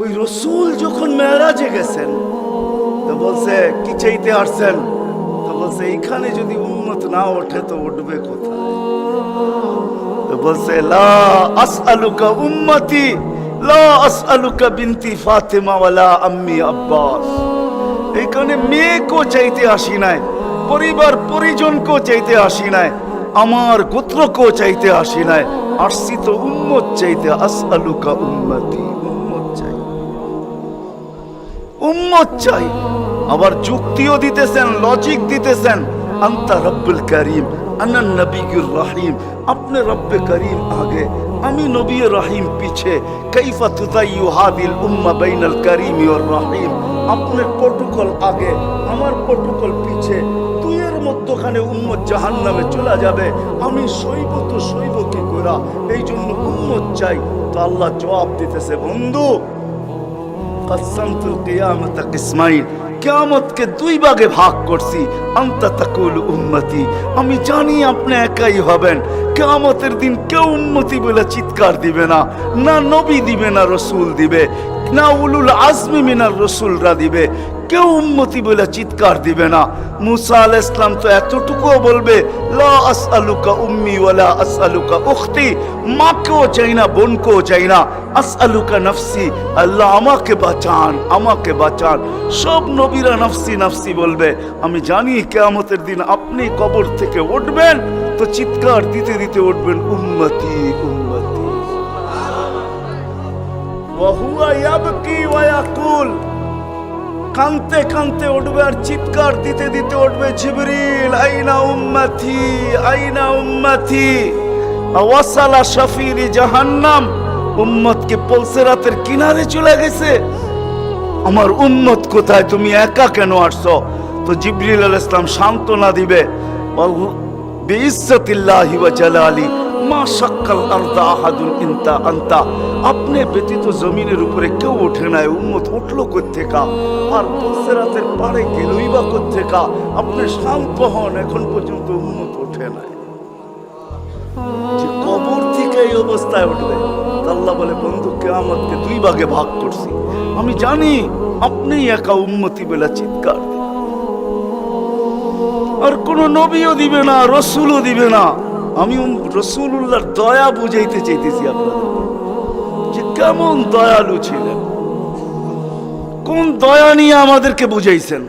ওই রসুল যখন মেয়েরাজে গেছেন, তো বলছে, কি চাইতে আসছেন? তো বলছে, এইখানে যদি উন্মত না ওঠে, তো উঠবে কোথায়? তো বলছে, লা আসআলুকা উম্মতি, লা আসআলুকা বিনতি ফাতেমা ওয়ালা আম্মি আব্বাস। এখানে মেয়েকেও চাইতে আসি নাই, পরিবার পরিজনকেও চাইতে আসি নাই, আমার গোত্রকেও চাইতে আসি নাই, আসছি তো উম্মত চাইতে আসআলুকা উম্মতি। উম্মত চাই। আবার যুক্তিও দিতেছেন লজিক দিতেছেন। আন্তা রব্বুল করিম আনান নবীর রহিম। আপনি রব্বে করিম আগে, আমি নবী রহিম পিছে। কাইফা তুদাইয়ু হাদিল উম্মা বাইনাল করিম ওর রহিম। আপনার প্রটোকল আগে, আমার প্রটোকল পিছে। দুইয়ের মধ্যখানে উম্মত জাহান্নামে চলে যাবে। আমি সইব তো সইব কি করা? এই জন্য উম্মত চাই। তো আল্লাহ জবাব দিতেছে, বন্ধু কসমতুল কিয়ামত কিসমাইন কিয়ামতকে দুই ভাগে ভাগ করছি। আন্তা তাকুল উম্মতি। আমি জানি আপনি একাই হবেন। কিয়ামতের দিন কেউ উম্মতি বলে চিৎকার দিবে না না নবী দিবে, না রসুল দিবে, না উলুল আজমি মিনার রসুলরা দিবে। কেউ উন্মতি বলে চিৎকার দিবে না। মুসা আল ইসলাম তো এতটুকুও বলবে, লা আসআলুকা উম্মি ওয়ালা আসআলুকা উখতি, মাকেও চাই না, বোনকেও চাই না। আসআলুকা নফসি, আল্লাহ আমাকে বাঁচান আমাকে বাঁচান। সব নবীরা নফসি নফসি বলবে, আমি জানি কেয়ামতের দিন আপনি কবর থেকে উঠবেন। তো চিৎকার দিতে দিতে উঠবেন, উম্মতি উম্মতি। ইয়াবকি ওয়া ইয়াকুল। কানতে কানতে উঠবে আর চিৎকার দিতে দিতে উঠবে, জিবরিল, আইনা উম্মতি আইনা উম্মতি। ওয়াসালা শফিরি জাহান্নাম, উম্মতকে পলসেরাতের কিনারে চলে গেছে। আমার উম্মত কোথায়? তুমি একা কেন আসছো? তো জিবরিল আল ইসলাম সান্ত্বনা দিবে বিইজ্জতিল্লাহি ওয়া জালালি। আপনি ব্যতীত জমিনের উপরে কেউ ওঠে নাই, উম্মত উঠল কোত্থেকা? আর পাড়ে গেলই বা কোত্থেকা? আপনি শান্ত হন, এখন পর্যন্ত উম্মত ওঠে নাই। এই অবস্থায় আল্লাহ বলে, বন্ধু দুই ভাগে ভাগ করছি। আমি জানি আপনি একা উন্মতি বেলা চিৎকার আর কোন নবীও দিবে না, রসুলও দিবে না। আমি রসুল্লাহর দয়া বুঝাইতে চাইতেছি আপনাদের। যে কেমন দয়ালু ছিলেন। কোন দয়া নিয়ে আমাদেরকে বুঝাইছেন?